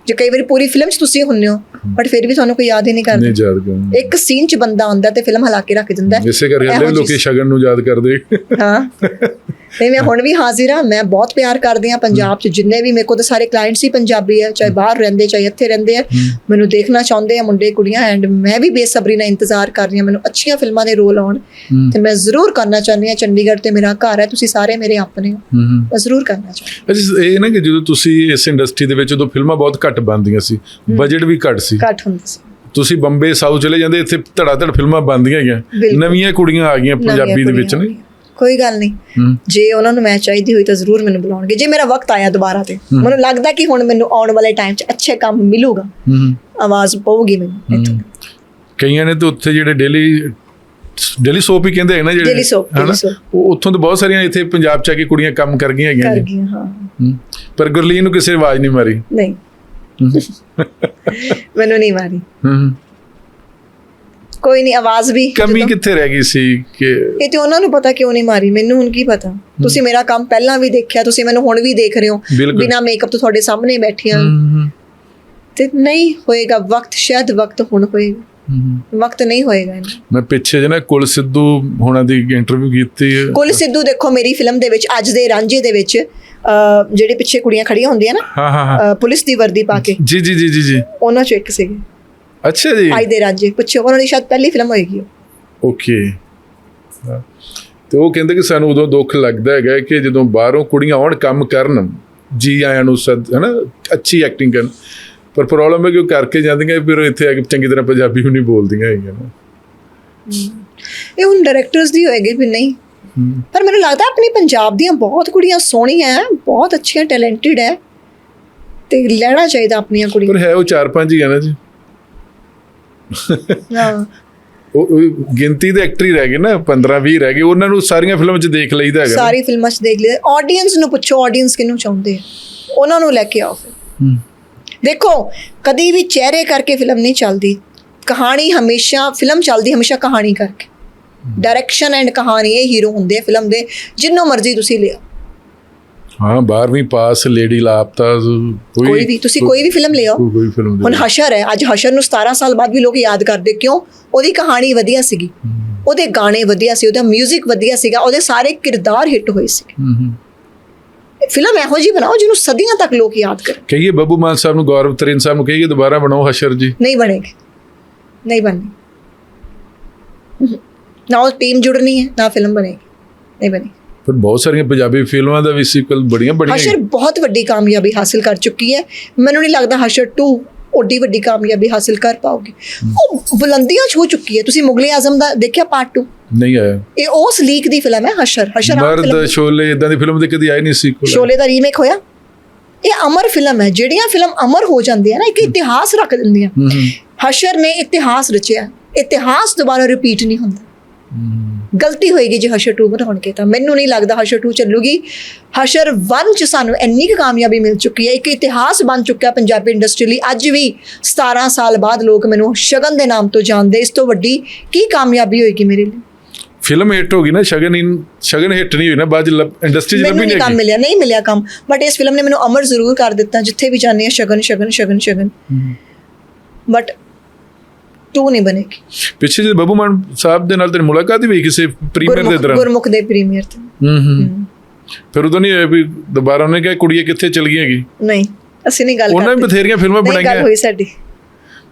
ਜੇ ਕਈ ਵਾਰੀ ਪੂਰੀ ਫਿਲਮ 'ਚ ਤੁਸੀਂ ਹੁੰਨੇ ਹੋ ਬਟ ਫਿਰ ਵੀ ਤੁਹਾਨੂੰ ਕੋਈ ਯਾਦ ਹੀ ਨਹੀਂ ਕਰਦਾ। ਨਹੀਂ ਯਾਦ ਕਰੂੰ ਇੱਕ ਸੀਨ 'ਚ ਬੰਦਾ ਆਉਂਦਾ ਤੇ ਫਿਲਮ ਹਿਲਾ ਕੇ ਰੱਖ ਦਿੰਦਾ। ਹੈ। ਇਸੇ ਕਰਕੇ ਹਲੇ ਲੋਕੀ ਸ਼ਗਨ ਨੂੰ ਯਾਦ ਕਰਦੇ। ਹਾਂ। ਤੇ ਮੈਂ ਹੁਣ ਵੀ ਹਾਜ਼ਰ ਹਾਂ। ਮੈਂ ਬਹੁਤ ਪਿਆਰ ਕਰਦੀ ਹਾਂ ਪੰਜਾਬ 'ਚ। ਜਿੰਨੇ ਵੀ ਮੇਰੇ ਕੋਲ ਤਾਂ ਸਾਰੇ ਕਲਾਇੰਟਸ ਹੀ ਪੰਜਾਬੀ ਆ ਚਾਹੇ ਬਾਹਰ ਰਹਿੰਦੇ ਚਾਹੇ ਇੱਥੇ ਰਹਿੰਦੇ ਆ। ਮੈਨੂੰ ਦੇਖਣਾ ਚਾਹੁੰਦੇ ਆ ਮੁੰਡੇ ਕੁੜੀਆਂ। ਐਂਡ ਮੈਂ ਵੀ ਬੇਸਬਰੀ ਨਾਲ ਇੰਤਜ਼ਾਰ ਕਰ ਰਹੀ ਹਾਂ। ਮੈਨੂੰ ਅੱਛੀਆਂ ਫਿਲਮਾਂ ਦੇ ਰੋਲ ਆਉਣ। ਹੂੰ ਤੇ ਮੈਂ ਜ਼ਰੂਰ ਕਰਨਾ ਚਾਹੁੰਦੀ ਹਾਂ। ਚੰਡੀਗੜ੍ਹ ਤੇ ਮੇਰਾ ਘਰ ਹੈ। ਤੁਸੀਂ ਸਾਰੇ ਮੇਰੇ ਆਪਣੇ ਹੋ। ਹੂੰ ਹੂੰ ਮੈਂ ਜ਼ਰੂਰ ਕਰਨਾ ਚਾਹੁੰਦੀ ਅੱਛਾ ਇਹ ਨਾ ਕਿ ਜਦੋਂ ਤੁਸੀਂ ਇਸ ਇੰਡਸਟਰੀ ਦੇ ਵਿੱਚ ਉਦੋਂ ਫਿਲਮਾਂ ਬਹੁਤ ਘੱਟ ਬਣਦੀਆਂ ਸੀ। ਬਜਟ ਵੀ ਘੱਟ ਸੀ। ਹਾਂ। ਘੱਟ ਹੁੰਦੀ ਸੀ। ਤੁਸੀਂ ਬੰਬੇ ਸਾਊਥ ਚਲੇ ਜਾਂਦੇ ਇੱਥੇ ਧੜਾ ਧੜ ਫਿਲਮਾਂ ਬਣਦੀਆਂ ਗਈਆਂ। ਨਵੀਆਂ ਕੁੜੀਆਂ ਆ ਗਈਆਂ ਪੰਜਾਬੀ ਦੇ ਵਿੱਚ ਨੇ। ਕੋਈ ਗੱਲ ਨਹੀਂ। ਜੇ ਉਹਨਾਂ ਨੂੰ ਮੈਂ ਚਾਹੀਦੀ ਹੋਈ ਤਾਂ ਜ਼ਰੂਰ ਮੈਨੂੰ ਬੁਲਾਉਣਗੇ। ਜੇ ਮੇਰਾ ਵਕਤ ਆਇਆ ਦੁਬਾਰਾ ਤੇ। ਮੈਨੂੰ ਲੱਗਦਾ ਕਿ ਹੁਣ ਮੈਨੂੰ ਆਉਣ ਵਾਲੇ ਟਾਈਮ 'ਚ ਅੱਛੇ ਕੰਮ ਮਿਲੂਗਾ। ਆਵਾਜ਼ ਪਊਗੀ ਮੈਨੂੰ ਕਈਆਂ ਨੇ ਤਾਂ ਉੱਥੇ ਜਿਹੜੇ ਡੇਲੀ ਡੇਲੀ ਸੋਪ ਹੀ ਕਹਿੰਦੇ ਹੈ ਨਾ ਜਿਹੜੇ ਹਨਾ? soap। ਉਹ ਉੱਥੋਂ ਤੋਂ ਬਹੁਤ ਸਾਰੀਆਂ ਇੱਥੇ ਪੰਜਾਬ ਚ ਆ ਕੇ ਕੁੜੀਆਂ ਕੰਮ ਕਰ ਗਈਆਂ ਹੈਗੀਆਂ ਕਰ ਗਈਆਂ ਹੂੰ। ਪਰ ਗੁਰਲੀਨ ਨੂੰ ਕਿਸੇ ਆਵਾਜ਼ ਨਹੀਂ ਮਾਰੀ। ਨਹੀਂ। ਮੈਨੂੰ ਨਹੀਂ ਮਾਰੀ। ਹੂੰ ਕੋਈ ਨਹੀਂ ਆਵਾਜ਼ ਵੀ ਕਮੀ ਕਿੱਥੇ ਰਹਿ ਗਈ ਸੀ ਕਿ ਇਹ ਤੇ ਉਹਨਾਂ ਨੂੰ ਪਤਾ ਕਿਉਂ ਨਹੀਂ ਮਾਰੀ ਮੈਨੂੰ ਹੁਣ ਕੀ ਪਤਾ? ਤੁਸੀਂ ਮੇਰਾ ਕੰਮ ਪਹਿਲਾਂ ਵੀ ਦੇਖਿਆ ਤੁਸੀਂ ਮੈਨੂੰ ਹੁਣ ਵੀ ਦੇਖ ਰਹੇ ਹੋ ਬਿਨਾ ਮੇਕਅਪ ਤੋਂ ਤੁਹਾਡੇ ਸਾਹਮਣੇ ਬੈਠੀਆਂ। ਹੂੰ, ਤੇ ਨਹੀਂ ਹੋਏਗਾ ਵਕਤ ਸ਼ਾਇਦ ਵਕਤ ਹੁਣ ਹੋਏਗਾ। ਵਕਤ ਨਹੀਂ ਹੋਏਗਾ ਮੈਂ ਪਿੱਛੇ ਜਿਹੇ ਨਾ ਕੁਲ ਸਿੱਧੂ ਹੋਣਾ ਦੀ ਇੰਟਰਵਿਊ ਕੀਤੀ। ਕੁਲ ਸਿੱਧੂ ਦੇਖੋ ਮੇਰੀ ਫਿਲਮ ਦੇ ਵਿੱਚ ਅੱਜ ਦੇ ਰਾਂਝੇ ਦੇ ਵਿੱਚ ਜਿਹੜੇ ਪਿੱਛੇ ਕੁੜੀਆਂ ਖੜੀਆਂ ਹੁੰਦੀਆਂ ਨਾ ਹਾਂ ਹਾਂ ਹਾਂ। ਅਹ, ਪੁਲਿਸ ਦੀ ਵਰਦੀ ਪਾ ਕੇ। ਜੀ ਜੀ ਜੀ ਜੀ ਜੀ। ਉਹਨਾਂ ਚੋਂ ਇੱਕ ਸੀਗੇ। ਅੱਛਾ ਜੀ। ਅੱਜ ਦੇ ਰਾਂਝੇ ਪੁੱਛੋ ਉਹਨਾਂ ਦੀ ਸ਼ਾਇਦ ਪਹਿਲੀ ਫਿਲਮ ਹੋਏਗੀ ਉਹ। ਓਕੇ। ਹਾਂ। ਤੇ ਉਹ ਕਹਿੰਦੇ ਕਿ ਸਾਨੂੰ ਉਦੋਂ ਦੁੱਖ ਲੱਗਦਾ ਹੈਗਾ ਕਿ ਜਦੋਂ ਬਾਹਰੋਂ ਕੁੜੀਆਂ ਆਉਣ ਕੰਮ ਕਰਨ ਜੀ ਆਇਆਂ ਨੂੰ ਸਦ ਹਨਾ ਅੱਛੀ ਐਕਟਿੰਗ ਕਰਨ। ਪਰ ਪ੍ਰੋਬਲਮ ਹੈ ਕਿ ਉਹ ਕਰਕੇ ਜਾਂਦੀਆਂ ਫਿਰ ਇੱਥੇ ਆ ਕੇ ਚੰਗੀ ਤਰ੍ਹਾਂ ਪੰਜਾਬੀ ਵੀ ਨਹੀਂ ਬੋਲਦੀਆਂ ਹੈਗੀਆਂ ਨਾ। ਇਹ ਹੁਣ ਡਾਇਰੈਕਟਰਸ ਦੀ ਹੋਏਗੀ ਵੀ ਨਹੀਂ। ਪਰ ਮੈਨੂੰ ਲੱਗਦਾ ਆਪਣੀ ਪੰਜਾਬ ਦੀਆਂ ਬਹੁਤ ਕੁੜੀਆਂ ਸੋਹਣੀਆਂ ਬਹੁਤ ਅੱਛੀਆਂ ਟੈਲੈਂਟਡ ਹੈ ਤੇ ਲੈਣਾ ਚਾਹੀਦਾ ਆਪਣੀਆਂ ਕੁੜੀਆਂ। ਪਰ ਹੈ ਉਹ 4-5 ਹੀ ਆ ਨਾ ਜੀ। ਹਾਂ। ਉਹ ਗਿਣਤੀ ਦੇ ਐਕਟਰ ਰਹਿ ਗਏ ਨਾ 15 20 ਰਹਿ ਗਏ। ਉਹਨਾਂ ਨੂੰ ਸਾਰੀਆਂ ਫਿਲਮਾਂ 'ਚ ਦੇਖ ਲਈਦਾ ਹੈਗਾ ਸਾਰੀ ਫਿਲਮਾਂ 'ਚ ਦੇਖ ਲਈਦਾ। ਆਡੀਅנס ਨੂੰ ਪੁੱਛੋ ਆਡੀਅנס ਕਿਹਨੂੰ ਚਾਹੁੰਦੇ ਉਹਨਾਂ ਨੂੰ ਲੈ ਕੇ ਆਓ ਫਿਰ। ਦੇਖੋ ਕਦੀ ਵੀ ਚਿਹਰੇ ਕਰਕੇ ਫਿਲਮ ਨਹੀਂ ਚੱਲਦੀ। ਕਹਾਣੀ ਹਮੇਸ਼ਾ ਫਿਲਮ ਚੱਲਦੀ ਹਮੇਸ਼ਾ ਕਹਾਣੀ ਕਰਕੇ। ਡਾਇਰੈਕਸ਼ਨ ਐਂਡ ਕਹਾਣੀ ਇਹ ਹੀਰੋ ਹੁੰਦੇ ਆ ਫਿਲਮ ਦੇ ਜਿੰਨੋਂ ਮਰਜ਼ੀ ਤੁਸੀਂ ਲਿਆ। ਹਾਂ 12ਵੀਂ ਪਾਸ ਲੇਡੀ ਲਾਪਤਾ ਕੋਈ ਕੋਈ ਵੀ ਤੁਸੀਂ ਕੋਈ ਵੀ ਫਿਲਮ ਲਿਆਓ। ਕੋਈ- ਫਿਲਮ ਹੁਣ ਹਸ਼ਰ ਹੈ ਅੱਜ ਹਸ਼ਰ ਨੂੰ 17 ਸਾਲ ਬਾਅਦ ਵੀ ਲੋਕ ਯਾਦ ਕਰਦੇ ਕਿਉਂ? ਉਹਦੀ ਕਹਾਣੀ ਵਧੀਆ ਸੀਗੀ। ਉਹਦੇ ਗਾਣੇ ਵਧੀਆ ਸੀ ਉਹਦਾ 뮤직 ਵਧੀਆ ਸੀਗਾ ਉਹਦੇ ਸਾਰੇ ਕਿਰਦਾਰ ਹਿੱਟ ਹੋਏ ਸੀ। ਹੂੰ ਹੂੰ। ਫਿਲਮ ਇਹੋ ਜਿਹੀ ਬਣਾਓ ਜਿਹਨੂੰ ਸਦੀਆਂ ਤੱਕ ਲੋਕ ਯਾਦ ਕਰਨ ਕਹੀਏ ਬੱਬੂ ਮਾਨ ਸਾਹਿਬ ਨੂੰ ਗੌਰਵ ਤਰੀਨ ਸਾਹਿਬ ਨੂੰ ਕਹੀਏ ਦੁਬਾਰਾ ਬਣਾਓ ਹਸ਼ਰ ਜੀ। ਨਹੀਂ ਬਣੇਗੀ। ਨਹੀਂ ਬਣਨੀ। ਨਾ ਉਹ ਟੀਮ ਜੁੜਨੀ ਹੈ ਨਾ ਫਿਲਮ ਬਣੇਗੀ। ਨਹੀਂ ਬਣੇਗੀ ਪਰ ਬਹੁਤ ਸਾਰੀਆਂ ਪੰਜਾਬੀ ਫਿਲਮਾਂ ਦਾ ਵੀ ਸੀਕਵਲ ਬੜੀਆਂ ਬੜੀਆਂ ਹਸ਼ਰ ਬਹੁਤ ਵੱਡੀ ਕਾਮਯਾਬੀ ਹਾਸਲ ਕਰ ਚੁੱਕੀ ਹੈ। ਮੈਨੂੰ ਨਹੀਂ ਲੱਗਦਾ ਹਸ਼ਰ 2 ਓਡੀ ਵੱਡੀ ਕਾਮਯਾਬੀ ਹਾਸਲ ਕਰ ਪਾਉਗੀ ਉਹ ਬੁਲੰਦੀਆਂ ਛੂ ਚੁੱਕੀ ਹੈ। ਤੁਸੀਂ ਮੁਗਲੇ ਆਜ਼ਮ ਦਾ ਦੇਖਿਆ ਪਾਰਟ 2 ਨਹੀਂ ਆਇਆ। ਇਹ ਉਸ ਲੀਕ ਦੀ ਫਿਲਮ ਹੈ ਹਸ਼ਰ। ਹਸ਼ਰ ਮਰਦ ਸ਼ੋਲੇ ਇਦਾਂ ਦੀ ਫਿਲਮ ਤੇ ਕਦੀ ਆਈ ਨਹੀਂ ਸੀਕਵਲ ਸ਼ੋਲੇ ਦਾ ਰੀਮੇਕ ਹੋਇਆ। ਇਹ ਅਮਰ ਫਿਲਮ ਹੈ। ਜਿਹੜੀਆਂ ਫਿਲਮ ਅਮਰ ਹੋ ਜਾਂਦੀਆਂ ਨਾ ਇੱਕ ਇਤਿਹਾਸ ਰੱਖ ਦਿੰਦੀਆਂ। ਹਸ਼ਰ ਨੇ ਇਤਿਹਾਸ ਰਚਿਆ। ਇਤਿਹਾਸ ਦੁਬਾਰਾ ਰਿਪੀਟ ਨਹੀਂ ਹੁੰਦਾ। ਗਲਤੀ ਹੋਏਗੀ ਜੇ ਹਸ਼ਰ 2 ਬਣਾਉਣਗੇ ਤਾਂ। ਮੈਨੂੰ ਨਹੀਂ ਲੱਗਦਾ ਹਸ਼ਰ 2 ਚੱਲੂਗੀ। ਹਸ਼ਰ 1 ਚ ਸਾਨੂੰ ਇੰਨੀ ਕੁ ਕਾਮਯਾਬੀ ਮਿਲ ਚੁੱਕੀ ਹੈ ਇੱਕ ਇਤਿਹਾਸ ਬਣ ਚੁੱਕਿਆ ਪੰਜਾਬੀ ਇੰਡਸਟਰੀ ਲਈ। ਅੱਜ ਵੀ 17 ਸਾਲ ਬਾਅਦ ਲੋਕ ਮੈਨੂੰ ਸ਼ਗਨ ਦੇ ਨਾਮ ਤੋਂ ਜਾਣਦੇ ਇਸ ਤੋਂ ਵੱਡੀ ਕੀ ਕਾਮਯਾਬੀ ਹੋਏਗੀ ਮੇਰੇ ਲਈ? ਫਿਲਮ ਹਿੱਟ ਹੋ ਗਈ ਨਾ ਸ਼ਗਨ ਇਨ ਸ਼ਗਨ ਹਿੱਟ ਨਹੀਂ ਹੋਈ ਨਾ ਬਾਅਦ ਇੰਡਸਟਰੀ ਮੈਨੂੰ ਲੱਭੀ ਨਹੀਂ ਕੰਮ ਮਿਲਿਆ ਨਹੀਂ ਮਿਲਿਆ ਕੰਮ। ਬਟ ਇਸ ਫਿਲਮ ਨੇ ਮੈਨੂੰ ਅਮਰ ਜ਼ਰੂਰ ਕਰ ਦਿੱਤਾ ਜਿੱਥੇ ਵੀ ਜਾਂਦੇ ਆ ਸ਼ਗਨ ਸ਼ਗਨ ਸ਼ਗਨ ਸ਼ਗਨ। ਬਟ 2 ਨਹੀਂ ਬਣੇਗੀ। ਪਿੱਛੇ ਜੇ ਬੱਬੂ ਮਾਨ ਸਾਹਿਬ ਦੇ ਨਾਲ ਤੇਰੀ ਮੁਲਾਕਾਤ ਹੀ ਹੋਈ ਕਿਸੇ ਪ੍ਰੀਮੀਅਰ ਦੇ ਦੌਰਾਨ? ਗੁਰਮੁਖ ਦੇ ਪ੍ਰੀਮੀਅਰ ਤੇ। ਹੂੰ ਹੂੰ। ਫਿਰ ਉਦੋਂ ਨਹੀਂ ਹੋਇਆ ਵੀ ਦੁਬਾਰਾ ਉਹਨੇ ਕਿਹਾ ਕੁੜੀਏ ਕਿੱਥੇ ਚਲ ਗਈ ਹੈਗੀ? ਨਹੀਂ ਅਸੀਂ ਨਹੀਂ ਗੱਲ ਉਹਨਾਂ ਨੇ ਕਰਦੇ। ਬਥੇਰੀਆਂ ਫਿਲਮਾਂ ਨਹੀਂ ਗੱਲ ਬਣਾਈਆਂ। ਹੋਈ ਸਾਡੀ।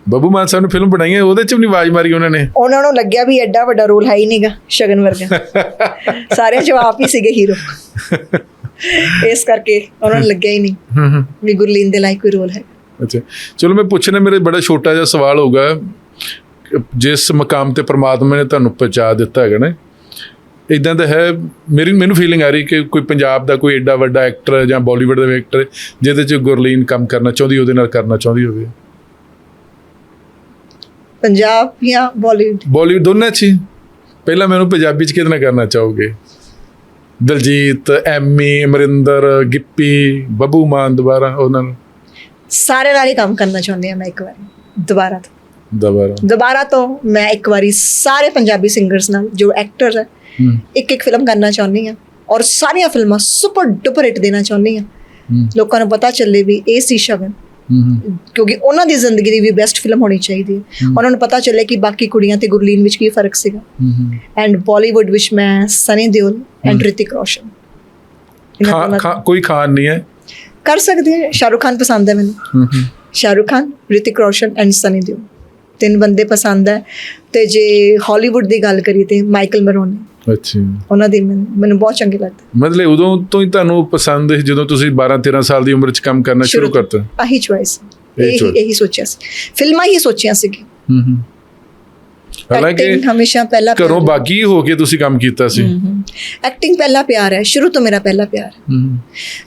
ਬੱਬੂ ਮਾਨ ਸਾਹਿਬ ਨੇ ਫਿਲਮ ਬਣਾਈ ਹੈ ਉਹਦੇ ਚ ਵੀ ਨਹੀਂ ਆਵਾਜ਼ ਮਾਰੀ ਉਹਨਾਂ ਨੇ। ਉਹਨਾਂ ਨੂੰ ਲੱਗਿਆ ਵੀ ਐਡਾ ਵੱਡਾ ਰੋਲ ਹੈ ਹੀ ਨਹੀਂਗਾ ਸ਼ਗਨ ਵਰਗਾ। *laughs* ਸਾਰੇ ਜਵਾਬ ਹੀ ਸੀਗੇ ਹੀਰੋ। ਇਸ ਕਰਕੇ ਉਹਨਾਂ ਨੂੰ ਲੱਗਿਆ ਹੀ ਨਹੀਂ ਵੀ ਗੁਰਲੀਨ ਦੇ ਲਾਇਕ ਕੋਈ ਰੋਲ ਹੈ। ਅੱਛਾ। ਚਲੋ ਮੈਂ ਪੁੱਛਣਾ ਮੇਰੇ ਬੜਾ ਛੋਟਾ ਜਿਹਾ ਸਵਾਲ ਹੋਊਗਾ। ਜਿਸ ਮਕਾਮ ਤੇ ਪ੍ਰਮਾਤਮਾ ਨੇ ਤੁਹਾਨੂੰ ਪਹੁੰਚਾ ਦਿੱਤਾ ਹੈਗਾ ਨਾ ਇਦਾਂ ਦਾ ਹੈ ਮੇਰੀ ਮੈਨੂੰ ਫੀਲਿੰਗ ਆ ਰਹੀ ਕਿ ਕੋਈ ਪੰਜਾਬ ਦਾ ਕੋਈ ਐਡਾ ਵੱਡਾ ਐਕਟਰ ਜਾਂ ਬਾਲੀਵੁੱਡ ਦਾ ਐਕਟਰ ਜਿਹਦੇ ਚ ਗੁਰਲੀਨ ਕੰਮ ਕਰਨਾ ਚਾਹੁੰਦੀ ਉਹਦੇ ਨਾਲ ਕਰਨਾ ਚਾਹੁੰਦੀ ਹੋਵੇ। ਪੰਜਾਬ ਜਾਂ ਬਾਲੀਵੁੱਡ ਬਾਲੀਵੁੱਡ ਦੋਨਾਂ ਚ ਪਹਿਲਾਂ ਮੈਨੂੰ ਪੰਜਾਬੀ ਚ ਕਿਹਦੇ ਨਾਲ ਕਰਨਾ ਚਾਹੋਗੇ? ਦਲਜੀਤ ਐਮੀ ਅਮਰਿੰਦਰ ਗਿੱਪੀ ਬੱਬੂ ਮਾਨ ਦੁਬਾਰਾ ਉਹਨਾਂ ਨੂੰ। ਸਾਰੇ ਨਾਲ ਹੀ ਕੰਮ ਕਰਨਾ ਚਾਹੁੰਦੀ ਹਾਂ ਮੈਂ ਇੱਕ ਵਾਰੀ ਦੁਬਾਰਾ ਤੋਂ। ਦੁਬਾਰਾ। ਦੁਬਾਰਾ ਤੋਂ ਮੈਂ ਇੱਕ ਵਾਰੀ ਸਾਰੇ ਪੰਜਾਬੀ ਸਿੰਗਰਸ ਨਾਲ ਜੋ ਐਕਟਰ ਹੈ ਇੱਕ ਇੱਕ ਫਿਲਮ ਕਰਨਾ ਚਾਹੁੰਦੀ ਹਾਂ ਔਰ ਸਾਰੀਆਂ ਫਿਲਮਾਂ ਸੁਪਰ ਡੁਪਰ ਹਿੱਟ ਦੇਣਾ ਚਾਹੁੰਦੀ ਹੂੰ। ਲੋਕਾਂ ਨੂੰ ਪਤਾ ਚੱਲੇ ਵੀ ਇਹ ਸੀ ਸ਼ਗਨ ਕਿਉਂਕਿ ਉਹਨਾਂ ਦੀ ਜ਼ਿੰਦਗੀ ਦੀ ਵੀ ਬੈਸਟ ਫਿਲਮ ਹੋਣੀ ਚਾਹੀਦੀ ਹੈ। ਉਹਨਾਂ ਨੂੰ ਪਤਾ ਚੱਲੇ ਕਿ ਬਾਕੀ ਕੁੜੀਆਂ ਤੇ ਗੁਰਲੀਨ ਵਿੱਚ ਕੀ ਫ਼ਰਕ ਸੀਗਾ। ਐਂਡ ਬਾਲੀਵੁੱਡ ਵਿੱਚ ਮੈਂ ਸਨੀ ਦਿਓਲ ਐਂਡ ਰਿਤਿਕ ਰੋਸ਼ਨ ਕੋਈ ਖਾਨ ਨਹੀਂ ਹੈ। ਕਰ ਸਕਦੇ ਹਾਂ। ਸ਼ਾਹਰੁਖ ਖਾਨ ਪਸੰਦ ਹੈ ਮੈਨੂੰ। ਸ਼ਾਹਰੁਖ ਖਾਨ ਰਿਤਿਕ ਰੋਸ਼ਨ ਐਂਡ ਸਨੀ ਦਿਓਲ ਤਿੰਨ ਬੰਦੇ ਪਸੰਦ ਹੈ। ਤੇ ਜੇ ਹਾਲੀਵੁੱਡ ਦੀ ਗੱਲ ਕਰੀ ਤੇ ਮਾਈਕਲ ਮਰੋਨੀ ਅੱਛਾ। ਉਹਨਾਂ ਦੀ ਮੈਨੂੰ ਬਹੁਤ ਚੰਗੇ ਲੱਗਦੇ। ਮਤਲਬ ਉਦੋਂ ਤੋਂ ਹੀ ਤੁਹਾਨੂੰ ਪਸੰਦ ਸੀ ਜਦੋਂ ਤੁਸੀਂ 12 13 ਸਾਲ ਦੀ ਉਮਰ 'ਚ ਕੰਮ ਕਰਨਾ ਸ਼ੁਰੂ। ਕਰਤਾ? ਆਹੀ ਚੁਆਇਸ ਇਹੀ। ਇਹੀ ਸੋਚਿਆ ਸੀ। ਫਿਲਮਾਂ ਹੀ ਸੋਚੀਆਂ ਸੀ ਹੂੰ ਹੂੰ। ਹਾਲਾਂਕਿ ਐਕਟਿੰਗ ਹਮੇਸ਼ਾ ਪਹਿਲਾ ਘਰੋਂ ਬਾਗੀ ਹੋ ਕੇ ਤੁਸੀਂ ਕੰਮ ਕੀਤਾ ਸੀ। ਐਕਟਿੰਗ ਪਹਿਲਾ ਪਿਆਰ ਹੈ ਸ਼ੁਰੂ ਤੋਂ ਮੇਰਾ ਪਹਿਲਾ ਪਿਆਰ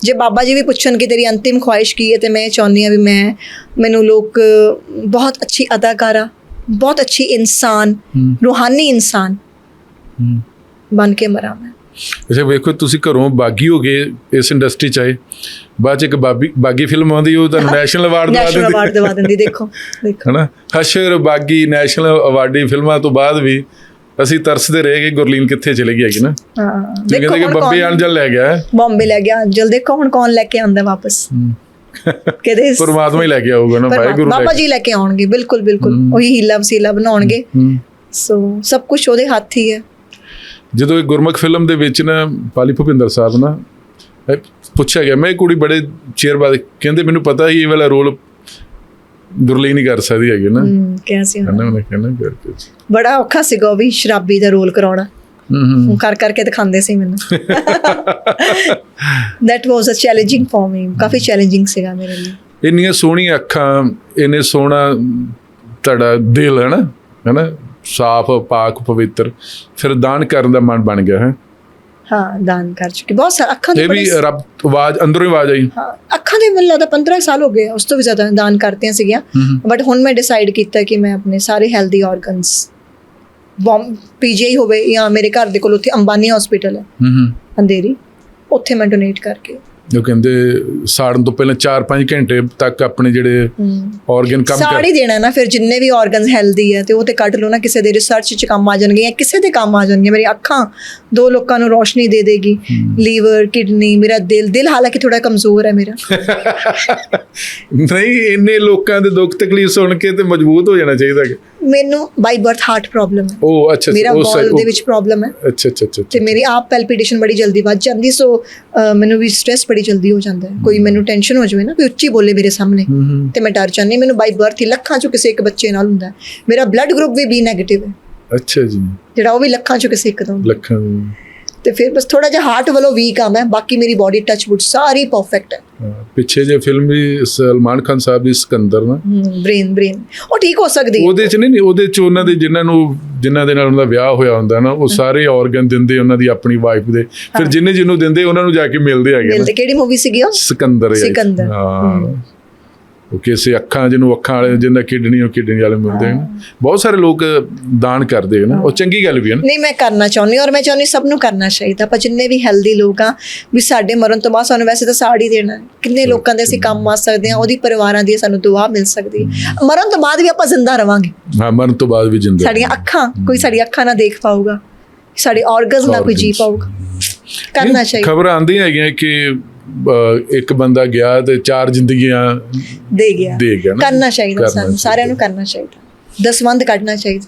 ਜੇ ਬਾਬਾ ਜੀ ਵੀ ਪੁੱਛਣ ਕਿ ਤੇਰੀ ਅੰਤਿਮ ਖੁਆਇਸ਼ ਕੀ ਹੈ ਤੇ ਮੈਂ ਚਾਹੁੰਦੀ ਹਾਂ ਵੀ ਮੈਂ ਮੈਨੂੰ ਲੋਕ ਬਹੁਤ ਅੱਛੀ ਅਦਾਕਾਰਾ ਬਹੁਤ ਅੱਛੀ ਇਨਸਾਨ ਰੂਹਾਨੀ ਇਨਸਾਨ ਬਣ ਕੇ ਮਰਾਂ ਮੈਂ। ਅੱਛਾ ਵੇਖੋ ਤੁਸੀਂ ਘਰੋਂ ਬਾਗੀ ਹੋ ਗਏ ਇਸ ਇੰਡਸਟਰੀ 'ਚ ਆਏ। ਬਾਅਦ 'ਚ ਇੱਕ ਬਾਗੀ ਬਾਗੀ ਫਿਲਮ ਆਉਂਦੀ ਉਹ ਤੁਹਾਨੂੰ ਨੈਸ਼ਨਲ ਅਵਾਰਡ ਦਵਾ ਨੈਸ਼ਨਲ ਅਵਾਰਡ ਦਿੰਦੀ। ਦਵਾ ਦਿੰਦੀ ਦੇਖੋ ਦੇਖੋ। ਹਨਾ? ਹਸ਼ਰ ਬਾਗੀ ਨੈਸ਼ਨਲ ਅਵਾਰਡੀ ਫਿਲਮਾਂ ਤੋਂ ਬਾਅਦ ਵੀ ਅਸੀਂ ਤਰਸਦੇ ਰਹੇ ਕਿ ਗੁਰਲੀਨ ਕਿੱਥੇ ਚਲੀ ਗਈ ਹੈਗੀ ਨਾ। ਹਾਂ। ਕਹਿੰਦੇ ਕਿ ਬੰਬੇ ਅੰਜਲ ਲੈ ਗਿਆ। ਬੰਬੇ ਲੈ ਗਿਆ ਜਲ ਦੇਖੋ ਹੁਣ ਕੌਣ ਲੈ ਕੇ ਆਂਦਾ ਵਾਪਸ। ਕਿਹਦੇ ਪਰਮਾਤਮਾ ਹੀ ਲੈ ਕੇ ਆਊਗਾ ਨਾ ਵਾਹਿਗੁਰੂ ਬਾਬਾ ਜੀ ਲੈ ਕੇ ਆਉਣਗੇ ਬਿਲਕੁਲ ਬਿਲਕੁਲ। ਉਹੀ ਹੀਲਾ ਵਸੀਲਾ ਬਣਾਉਣਗੇ। ਸੋ ਸਭ ਕੁਝ ਉਹਦੇ ਹੱਥ ਹੀ ਹੈ। ਜਦੋਂ ਇਹ ਗੁਰਮੁਖ ਫਿਲਮ ਦੇ ਵਿੱਚ ਨਾ ਪਾਲੀ ਭੁਪਿੰਦਰ ਸਾਹਿਬ ਨਾ ਪੁੱਛਿਆ ਗਿਆ ਮੈਂ ਕੁੜੀ ਬੜੇ ਚਿਰ ਬਾਅਦ ਕਹਿੰਦੇ ਮੈਨੂੰ ਪਤਾ ਹੀ ਇਹ ਵਾਲਾ ਰੋਲ ਗੁਰਲੀਨ ਨਹੀਂ ਕਰ ਸਕਦੀ ਹੈਗੀ ਨਾ। ਹਮ ਕਿਹਾ ਸੀ ਉਹਨੇ। ਕਹਿੰਦਾ ਕਰਕੇ ਬੜਾ ਔਖਾ ਸੀਗਾ ਵੀ ਸ਼ਰਾਬੀ ਦਾ ਰੋਲ ਕਰਾਉਣਾ। ਹੂੰ ਹੂੰ ਕਰ ਕਰਕੇ ਦਿਖਾਉਂਦੇ ਸੀ ਮੈਨੂੰ। That was a challenging for me ਕਾਫੀ ਚੈਲੰਜਿੰਗ ਸੀਗਾ ਮੇਰੇ ਲਈ। ਇੰਨੀਆਂ ਸੋਹਣੀਆਂ ਅੱਖਾਂ ਇੰਨੇ ਸੋਹਣਾ ਤੁਹਾਡਾ ਦਿਲ ਹੈ ਨਾ? ਹੈ ਨਾ? ਸਾਫ਼ ਪਾਕ ਪਵਿੱਤਰ ਫਿਰ ਦਾਨ ਕਰਨ ਦਾ ਮਨ ਬਣ ਗਿਆ ਹੈ। ਹਾਂ ਦਾਨ ਕਰ ਚੁੱਕੀ। ਬਹੁਤ ਸਾਰਾ ਅੱਖਾਂ ਦੇ ਇਹ ਵੀ ਰੱਬ ਆਵਾਜ਼ ਅੰਦਰੋਂ ਹੀ ਆਵਾਜ਼ ਆਈ। ਹਾਂ ਅੱਖਾਂ ਦੇ ਮੈਨੂੰ ਲੱਗਦਾ 15 ਸਾਲ ਹੋ ਗਏ ਉਸ ਤੋਂ ਵੀ ਜ਼ਿਆਦਾ ਦਾਨ ਕਰਤੀਆਂ ਸੀਗੀਆਂ। ਬਟ ਹੁਣ ਮੈਂ ਡਿਸਾਈਡ ਕੀਤਾ ਕਿ ਮੈਂ ਆਪਣੇ ਸਾਰੇ ਹੈਲਦੀ ਆਰਗਨਸ ਬੌਮ ਪੀਜੀਆਈ ਹੋਵੇ ਜਾਂ ਮੇਰੇ ਘਰ ਦੇ ਕੋਲ ਉੱਥੇ ਅੰਬਾਨੀ ਹਸਪੀਟਲ ਹੈ ਹੂੰ ਹੂੰ। ਅੰਧੇਰੀ ਉੱਥੇ ਮੈਂ ਡੋਨੇਟ ਕਰਕੇ ਜੋ ਕਹਿੰਦੇ ਸਾੜਨ ਤੋਂ ਪਹਿਲਾਂ 4-5 ਘੰਟੇ ਤੱਕ ਆਪਣੇ ਜਿਹੜੇ ਆਰਗਨ ਕੰਮ ਕਰ ਸਾੜੀ ਦੇਣਾ ਨਾ ਫਿਰ ਜਿੰਨੇ ਵੀ ਆਰਗਨਸ ਹੈਲਦੀ ਹੈ ਤੇ ਉਹ ਤੇ ਕੱਢ ਲਓ ਨਾ ਕਿਸੇ ਦੇ ਰਿਸਰਚ ਚ ਕੰਮ ਆ ਜਾਣਗੇ ਜਾਂ ਕਿਸੇ ਦੇ ਕੰਮ ਆ ਜਾਣਗੇ ਮੇਰੀ ਅੱਖਾਂ ਦੋ ਲੋਕਾਂ ਨੂੰ ਰੋਸ਼ਨੀ ਦੇ ਦੇਗੀ। ਲੀਵਰ ਕਿਡਨੀ ਮੇਰਾ ਦਿਲ ਦਿਲ ਹਾਲਾਂਕਿ ਥੋੜਾ ਕਮਜ਼ੋਰ ਹੈ ਮੇਰਾ। *laughs* ਨਹੀਂ ਇੰਨੇ ਲੋਕਾਂ ਦੇ ਦੁੱਖ ਤਕਲੀਫ ਸੁਣ ਕੇ ਤੇ ਮਜ਼ਬੂਤ ਹੋ ਜਾਣਾ ਚਾਹੀਦਾ। ਕਿ ਮੈਨੂੰ ਬਾਈ ਬਰਥ ਹਾਰਟ ਪ੍ਰੋਬਲਮ ਹੈ। ਉਹ ਅੱਛਾ ਮੇਰਾ ਵਾਲ ਦੇ ਵਿੱਚ ਪ੍ਰੋਬਲਮ ਹੈ। ਅੱਛਾ ਅੱਛਾ ਅੱਛਾ ਤੇ ਮੇਰੀ ਆਪ ਪੈਲਪੀਟੇਸ਼ਨ ਬੜੀ ਜਲਦੀ ਵੱਧ ਜਾਂਦੀ ਸੋ ਮੈਨੂੰ ਵੀ ਸਟ੍ਰੈਸ ਬੜੀ ਜਲਦੀ ਹੋ ਜਾਂਦਾ ਹੈ। ਕੋਈ ਮੈਨੂੰ ਟੈਨਸ਼ਨ ਹੋ ਜਾਵੇ ਨਾ ਕੋਈ ਉੱਚੀ ਬੋਲੇ ਮੇਰੇ ਸਾਹਮਣੇ ਤੇ ਮੈਂ ਡਰ ਜਾਂਦੀ ਮੈਨੂੰ ਬਾਈ ਬਰਥ ਹੀ ਲੱਖਾਂ ਚੋਂ ਕਿਸੇ ਇੱਕ ਬੱਚੇ ਨਾਲ ਹੁੰਦਾ। ਮੇਰਾ ਬਲੱਡ ਗਰੁੱਪ ਵੀ ਬੀ 네ਗੇਟਿਵ ਹੈ। ਅੱਛਾ ਜੀ। ਜਿਹੜਾ ਉਹ ਵੀ ਲੱਖਾਂ ਚੋਂ ਕਿਸੇ ਇੱਕ ਦਾ ਹੁੰਦਾ ਲੱਖਾਂ। ਤੇ ਫਿਰ ਬਸ ਥੋੜਾ ਜਿਹਾ ਹਾਰਟ ਵੱਲੋਂ ਵੀਕ ਆ ਮੈਂ ਬਾਕੀ ਮੇਰੀ ਬਾਡੀ ਟੱਚ ਵੁੱਡ ਸਾਰੀ ਪਰਫੈਕਟ ਹੈ। ਪਿੱਛੇ ਜੇ ਫਿਲਮ ਵੀ ਸਲਮਾਨ ਖਾਨ ਸਾਹਿਬ ਦੀ ਸਿਕੰਦਰ ਨਾ। ਬ੍ਰੇਨ ਬ੍ਰੇਨ ਉਹ ਠੀਕ ਹੋ ਸਕਦੀ। ਉਹਦੇ ਚ ਨਹੀਂ ਨਹੀਂ ਉਹਦੇ ਚ ਉਹਨਾਂ ਦੇ ਜਿਨ੍ਹਾਂ ਨੂੰ ਜਿਨ੍ਹਾਂ ਦੇ ਨਾਲ ਉਹਨਾਂ ਦਾ ਵਿਆਹ ਹੋਇਆ ਹੁੰਦਾ ਨਾ ਉਹ ਸਾਰੇ ਆਰਗਨ ਦਿੰਦੇ ਉਹਨਾਂ ਦੀ ਆਪਣੀ ਵਾਈਫ ਦੇ। ਫਿਰ ਜਿੰਨੇ ਜਿਹਨੂੰ ਦਿੰਦੇ ਉਹਨਾਂ ਨੂੰ ਜਾ ਕੇ ਮਿਲਦੇ ਹੈਗੇ ਮਿਲਦੇ। ਕਿਹੜੀ ਮੂਵੀ ਸੀਗੀ ਉਹ? ਸਿਕੰਦਰ। ਸਿਕੰਦਰ। ਹਾਂ। ਉਹ ਕਿਸੇ ਅੱਖਾਂ ਜਿਹਨੂੰ ਅੱਖਾਂ ਵਾਲੇ ਜਿੰਨਾ ਕਿਡਨੀ ਉਹ ਕਿਡਨੀ ਵਾਲੇ ਮਿਲਦੇ ਹਨ। ਬਹੁਤ ਸਾਰੇ ਲੋਕ ਦਾਨ ਕਰਦੇ ਹਨ। ਉਹ ਚੰਗੀ ਗੱਲ ਵੀ ਹੈ ਨਾ। ਨਹੀਂ ਮੈਂ ਕਰਨਾ ਚਾਹੁੰਦੀ ਔਰ ਮੈਂ ਚਾਹੁੰਦੀ ਸਭ ਨੂੰ ਕਰਨਾ ਚਾਹੀਦਾ। ਆਪਾਂ ਜਿੰਨੇ ਵੀ ਹੈਲਦੀ ਲੋਕ ਆ ਵੀ ਸਾਡੇ ਮਰਨ ਤੋਂ ਬਾਅਦ ਸਾਨੂੰ ਵੈਸੇ ਤਾਂ ਸਾੜੀ ਦੇਣਾ। ਕਿੰਨੇ ਲੋਕਾਂ ਦੇ ਅਸੀਂ ਕੰਮ ਆ ਸਕਦੇ ਹਾਂ ਉਹਦੀ ਪਰਿਵਾਰਾਂ ਦੀ ਸਾਨੂੰ ਦੁਆ ਮਿਲ ਸਕਦੀ ਮਰਨ ਤੋਂ ਬਾਅਦ ਵੀ ਆਪਾਂ ਜ਼ਿੰਦਾ ਰਵਾਂਗੇ। ਹਾਂ ਮਰਨ ਤੋਂ ਬਾਅਦ ਵੀ ਜਿੰਦਾ ਸਾਡੀਆਂ ਅੱਖਾਂ ਕੋਈ ਸਾਡੀ ਅੱਖਾਂ ਨਾ ਦੇਖ ਪਾਊਗਾ। ਸਾਡੇ ਆਰਗਨਸ ਨਾ ਕੋਈ ਜੀ। ਪਾਊਗਾ। ਕਰਨਾ ਚਾਹੀਦਾ। ਖਬਰਾਂ ਆਉਂਦੀਆਂ ਹੈਗੀਆਂ ਕਿ ਇੱਕ ਬੰਦਾ ਗਿਆ ਤੇ ਚਾਰ ਜ਼ਿੰਦਗੀਆਂ ਦੇ ਗਿਆ। ਦੇ ਗਿਆ ਨਾ। ਕਰਨਾ ਚਾਹੀਦਾ ਸਾਨੂੰ ਸਾਰਿਆਂ ਨੂੰ ਕਰਨਾ ਚਾਹੀਦਾ। ਦਸਵੰਦ ਕੱਢਣਾ ਚਾਹੀਦਾ।